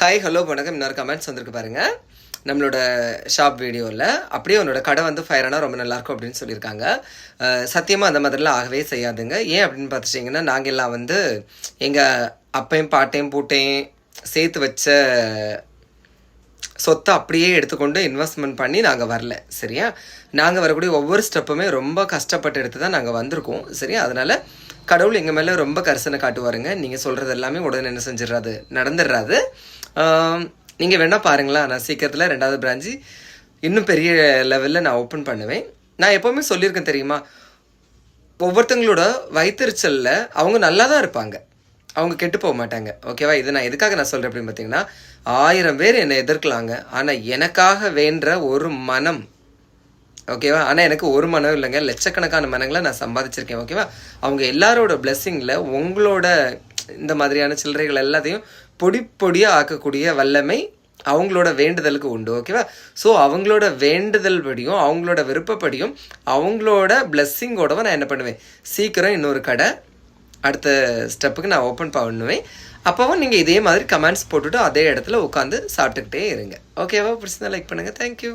Hi hello வணக்கம். இன்னொரு comments வந்திருக்கு பாருங்க. நம்மளோட ஷாப் வீடியோவில் அப்படியே உன்னோட கடை வந்து ஃபயர் ஆனால் ரொம்ப நல்லாயிருக்கும் அப்படின்னு சொல்லியிருக்காங்க. சத்தியமாக அந்த மாதிரிலாம் ஆகவே செய்யாதுங்க. ஏன் அப்படின்னு பார்த்துட்டிங்கன்னா நாங்கள் எல்லாம் வந்து எங்கள் அப்பையும் பாட்டையும் பூட்டையும் சேர்த்து வச்ச சொத்தை அப்படியே எடுத்துக்கொண்டு இன்வெஸ்ட்மெண்ட் பண்ணி நாங்கள் வரல சரியா? நாங்கள் வரக்கூடிய ஒவ்வொரு ஸ்டெப்புமே ரொம்ப கஷ்டப்பட்டு எடுத்து தான் நாங்கள் வந்திருக்கோம் சரியா? அதனால் கடவுள் எங்கள் மேலே ரொம்ப கரிசனை காட்டுவாருங்க. நீங்கள் சொல்கிறது எல்லாமே உடனே என்ன செஞ்சிடறாது நடந்துடுறாது நீங்கள் வேணால் பாருங்களேன் நான் சீக்கிரத்தில் ரெண்டாவது பிரான்ச்சு இன்னும் பெரிய லெவலில் நான் ஓப்பன் பண்ணுவேன். நான் எப்போவுமே சொல்லியிருக்கேன் தெரியுமா? ஒவ்வொருத்தங்களோட வயிற்றுச்சலில் அவங்க நல்லா தான் இருப்பாங்க. அவங்க கெட்டு போக மாட்டாங்க. ஓகேவா இது நான் எதுக்காக நான் சொல்கிறேன் அப்படின்னு பார்த்தீங்கன்னா ஆயிரம் பேர் என்னை எதிர்க்கலாங்க. ஆனால் எனக்காக வேண்ட ஒரு மனம். ஓகேவா ஆனால் எனக்கு ஒரு மனம் இல்லைங்க. லட்சக்கணக்கான மனங்களை நான் சம்பாதிச்சிருக்கேன். ஓகேவா அவங்க எல்லாரோட பிளெஸ்ஸிங்கில் உங்களோட இந்த மாதிரியான சில்லறைகள் எல்லாத்தையும் பொடி பொடியாக ஆக்கக்கூடிய வல்லமை அவங்களோட வேண்டுதலுக்கு உண்டு ஓகேவா ஸோ அவங்களோட வேண்டுதல் படியும் அவங்களோட விருப்பப்படியும் அவங்களோட பிளெஸ்ஸிங்கோடவும் நான் என்ன பண்ணுவேன்? சீக்கிரம் இன்னொரு கடை அடுத்த ஸ்டெப்புக்கு நான் ஓப்பன் பண்ணுவேன். அப்போவும் நீங்கள் இதே மாதிரி கமெண்ட்ஸ் போட்டுட்டு அதே இடத்துல உட்காந்து சாப்பிட்டுக்கிட்டே இருங்க. ஓகேவா பிடிச்சிருந்தா லைக் பண்ணுங்கள் தேங்க்யூ